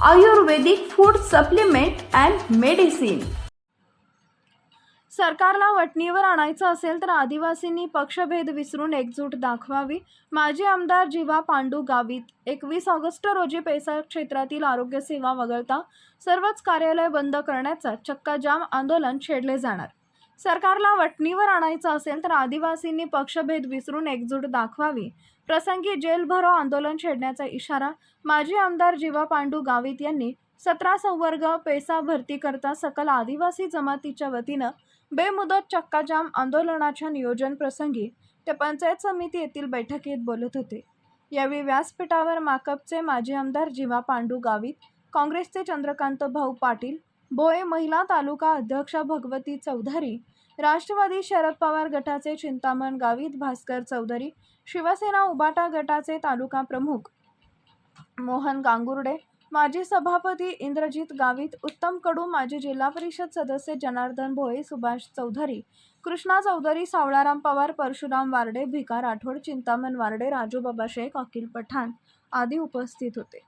Ayurvedic food supplement and medicine सरकारला वटणीवर आणायचं असेल तर आदिवासींनी पक्षभेद विसरून एकजूट दाखवावी. माजी आमदार जीवा पांडू गावित. एकवीस ऑगस्ट रोजी पैसा क्षेत्रातील आरोग्य सेवा वगळता सर्वच कार्यालय बंद करण्याचा चक्काजाम आंदोलन छेडले जाणार. सरकारला वटणीवर आणायचं असेल तर आदिवासींनी पक्षभेद विसरून एकजूट दाखवावी. प्रसंगी जेल भरो आंदोलन छेडण्याचा इशारा माजी आमदार जीवा पांडू गावित यांनी सतरा संवर्ग पेसा भरती करता सकल आदिवासी जमातीच्या वतीनं बेमुदत चक्काजाम आंदोलनाच्या नियोजन प्रसंगी ते पंचायत समिती येथील बैठकीत बोलत होते. यावेळी व्यासपीठावर माकपचे माजी आमदार जीवा पांडू गावित काँग्रेसचे चंद्रकांत भाऊ पाटील भोये महिला तालुका अध्यक्षा भगवती चौधरी राष्ट्रवादी शरद पवार गटाचे चिंतामण गावित भास्कर चौधरी शिवसेना उबाटा गटाचे तालुका प्रमुख मोहन गांगुर्डे माजी सभापती इंद्रजित गावित उत्तम कडू माजी जिल्हा परिषद सदस्य जनार्दन भोये सुभाष चौधरी कृष्णा चौधरी सावळाराम पवार परशुराम वार्डे भिका राठोड चिंतामण वार्डे राजूबाबा शेख अखिल पठाण आदी उपस्थित होते.